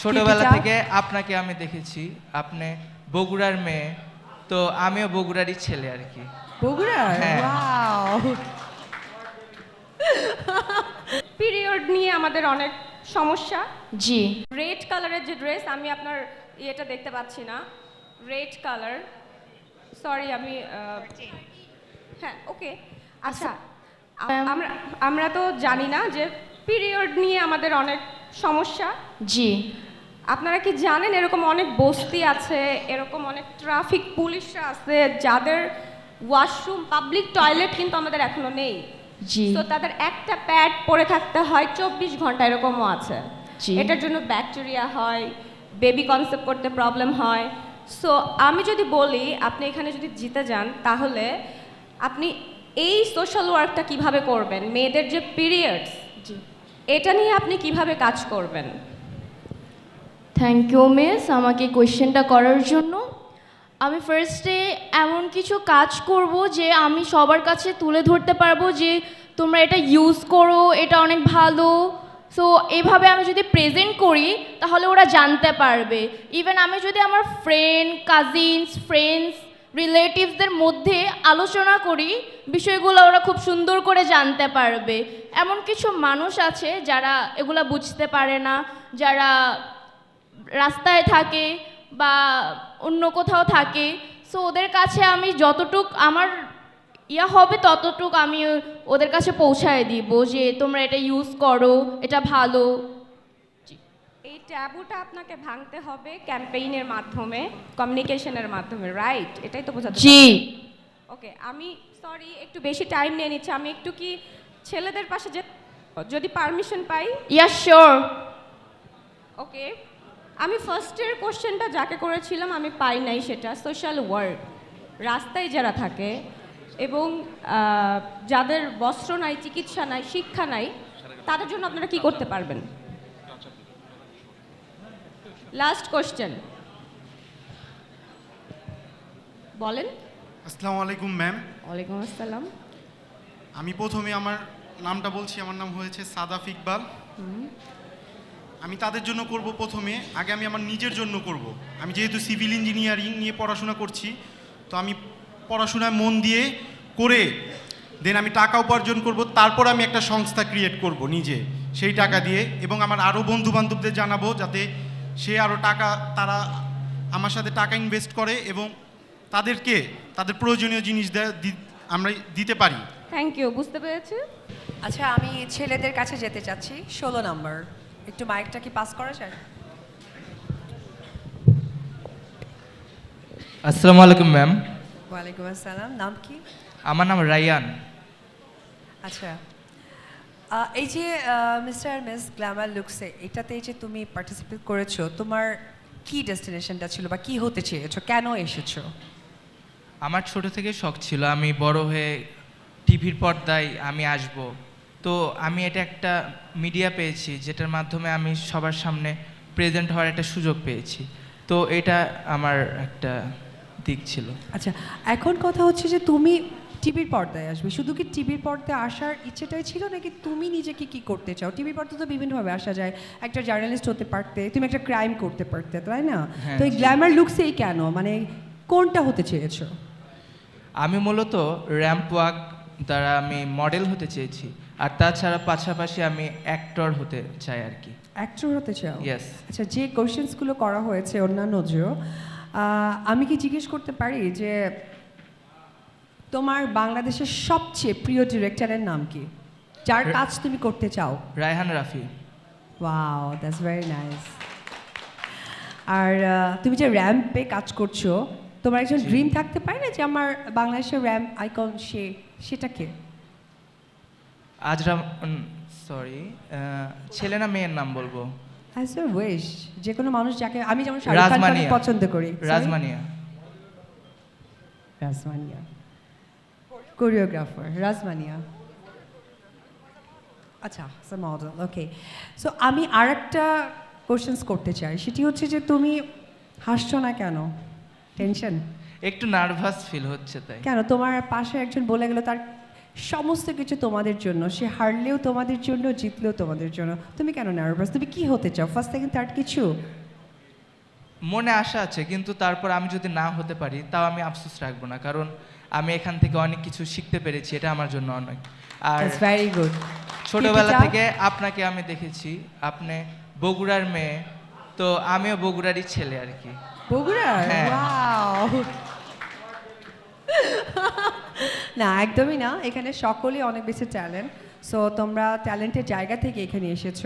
ছোটবেলা থেকে আপনাকে আমি দেখেছি আপনি বগুড়ার মেয়ে তো আমিও বগুড়ারই ছেলে আর কি। বগুড়া হ্যাঁ। ওয়াও পিরিয়ড নিয়ে আমাদের অনেক সমস্যা। জি। রেড কালারের যে ড্রেস আমি আপনার ইয়েটা দেখতে পাচ্ছি না। রেড কালার সরি আমি হ্যাঁ ওকে আচ্ছা আমরা আমরা তো জানি না যে পিরিয়ড নিয়ে আমাদের অনেক সমস্যা। জি। আপনারা কি জানেন এরকম অনেক বস্তি আছে এরকম অনেক ট্রাফিক পুলিশরা আছে যাদের ওয়াশরুম পাবলিক টয়লেট কিন্তু আমাদের এখনও নেই। জি। তো তাদের একটা প্যাড পরে থাকতে হয় চব্বিশ ঘণ্টা এরকমও আছে। এটার জন্য ব্যাকটেরিয়া হয় বেবি কনসেপ্ট করতে প্রবলেম হয়। সো আমি যদি বলি আপনি এখানে যদি জিতে যান তাহলে আপনি এই সোশ্যাল ওয়ার্কটা কীভাবে করবেন? মেয়েদের যে পিরিয়ডস জি। এটা নিয়ে আপনি কীভাবে কাজ করবেন? থ্যাংক ইউ মিস আমাকে কোয়েশ্চেনটা করার জন্য। আমি ফার্স্টে এমন কিছু কাজ করব যে আমি সবার কাছে তুলে ধরতে পারব যে তোমরা এটা ইউজ করো, এটা অনেক ভালো। সো এভাবে আমি যদি প্রেজেন্ট করি, তাহলে ওরা জানতে পারবে। ইভেন আমি যদি আমার ফ্রেন্ড কাজিনস ফ্রেন্ডস রিলেটিভসদের মধ্যে আলোচনা করি, বিষয়গুলো ওরা খুব সুন্দর করে জানতে পারবে। এমন কিছু মানুষ আছে যারা এগুলা বুঝতে পারে না, যারা রাস্তায় থাকে বা অন্য কোথাও থাকে সো ওদের কাছে আমি যতটুক আমার ইয়া হবে ততটুক আমি ওদের কাছে পৌঁছায় দিব যে তোমরা এটা ইউজ করো এটা ভালো। এই ট্যাবুটা আপনাকে ভাঙতে হবে ক্যাম্পেইনের মাধ্যমে কমিউনিকেশনের মাধ্যমে রাইট এটাই তো বোঝাতে জি। ওকে আমি সরি একটু বেশি টাইম নিয়ে নিচ্ছি। আমি একটু কি ছেলেদের পাশে যে যদি পারমিশন পাই। ইয়া শিওর ওকে আমি ফার্স্টের কোশ্চেনটা যাকে করেছিলাম আমি পাই নাই সেটা সোশ্যাল ওয়ার্ক রাস্তায় যারা থাকে এবং যাদের বস্ত্র নাই চিকিৎসা নাই শিক্ষা নাই তাদের জন্য আপনারা কি করতে পারবেন? লাস্ট কোশ্চেন বলেন। আসসালামু আলাইকুম ম্যাম ওয়ালাইকুম আসসালাম। আমি প্রথমে আমার নামটা বলছি আমার নাম হয়েছে সাদাফ ইকবাল। আমি তাদের জন্য করব প্রথমে আগে আমি আমার নিজের জন্য করব। আমি যেহেতু সিভিল ইঞ্জিনিয়ারিং নিয়ে পড়াশোনা করছি তো আমি পড়াশোনায় মন দিয়ে করে দেন আমি টাকা উপার্জন করব তারপর আমি একটা সংস্থা ক্রিয়েট করব নিজে সেই টাকা দিয়ে। এবং আমার আরও বন্ধু বান্ধবদের জানাব যাতে সে আরও টাকা তারা আমার সাথে টাকা ইনভেস্ট করে এবং তাদেরকে তাদের প্রয়োজনীয় জিনিস আমরা দিতে পারি। থ্যাংক ইউ বুঝতে পেরেছি? আচ্ছা আমি ছেলেদের কাছে যেতে চাচ্ছি ষোলো নম্বর। একটু মাইকটা কি পাস করা যায়? আসসালামু আলাইকুম ম্যাম ওয়ালাইকুম আসসালাম। নাম কি? আমার নাম রায়ান। আচ্ছা। এই যে মিস্টার মিস গ্ল্যামার লুকসে এটাতে যে তুমি পার্টিসিপেট করেছ তোমার কি ডেস্টিনেশনটা ছিল বা কি হতে চেয়েছো? কেন এসেছ? আমার ছোট থেকে শখ ছিল। আমি বড় হয়ে টিভির পর্দায় আমি আসব। তো আমি এটা একটা মিডিয়া পেয়েছি যেটার মাধ্যমে আমি সবার সামনে প্রেজেন্ট হওয়ার একটা সুযোগ পেয়েছি। তো এটা আমার একটা দিক ছিল। আচ্ছা এখন কথা হচ্ছে যে তুমি টিভির পর্দায় আসবে। শুধু কি টিভির পর্দায় আসার ইচ্ছেটাই ছিল নাকি তুমি নিজেকে কি করতে চাও? টিভির পর্দা তো বিভিন্নভাবে আসা যায়। একটা জার্নালিস্ট হতে পারতে তুমি একটা ক্রাইম করতে পারতে তাই না? হ্যাঁ, তো এই। গ্ল্যামার লুকসেই কেন? মানে কোনটা হতে চেয়েছো? আমি মূলত র্যাম্প ওয়াক দ্বারা আমি মডেল হতে চেয়েছি। আর তাছাড়া পাশাপাশি আমি অ্যাক্টর হতে চাই আর কি। অ্যাক্টর হতে চাও? ইয়েস আচ্ছা যে কোশ্চেন্সগুলো করা হয়েছে অন্যান্য যে আমি কি জিজ্ঞেস করতে পারি যে তোমার বাংলাদেশের সবচেয়ে প্রিয় ডিরেক্টরের নাম কি? যার কাজ তুমি করতে চাও? Raihan Rafi. Wow that's very nice আর তুমি যে র্যাম্পে কাজ করছ তোমার একজন। ড্রিম থাকতে পারে না যে আমার বাংলাদেশের র্যাম্প আইকন সে সেটা কে? আজরাম সরি ছেলে না মেয়ের নাম বলব? অ্যাজ উইশ যে কোনো মানুষ যাকে আমি যেমন শাহরুখ খানকে পছন্দ করি। রাজমানিয়া। রাজমানিয়া। কোরিওগ্রাফার রাজমানিয়া। আচ্ছা মডেল ওকে সো আমি আর একটা কোশ্চেন্স করতে চাই। সেটি হচ্ছে যে তুমি হাসছো না কেন? টেনশন একটু নার্ভাস ফিল হচ্ছে তাই। কেন? তোমার পাশে একজন বলে গেল তার সমস্ত কিছু তোমাদের জন্য। সে হারলেও তোমাদের জন্য জিতলেও তোমাদের জন্য। তুমি কেন নার্ভাস তুমি কি হতে চাও? ফার্স্ট সেকেন্ড থার্ড কিছু? মনে আশা আছে কিন্তু তারপর আমি যদি না হতে পারি তাও আমি আফসোস রাখব না কারণ আমি এখান থেকে অনেক কিছু শিখতে পেরেছি এটা আমার জন্য অনেক। আর ভেরি গুড ছোটবেলা থেকে আপনাকে আমি দেখেছি আপনি বগুড়ার মেয়ে তো আমিও বগুড়ারই ছেলে আর কি। বগুড়া হ্যাঁ। ওয়াও না, একদমই না। এখানে সকলেই অনেক বেশি ট্যালেন্ট সো তোমরা ট্যালেন্টের জায়গা থেকে এখানে এসেছ।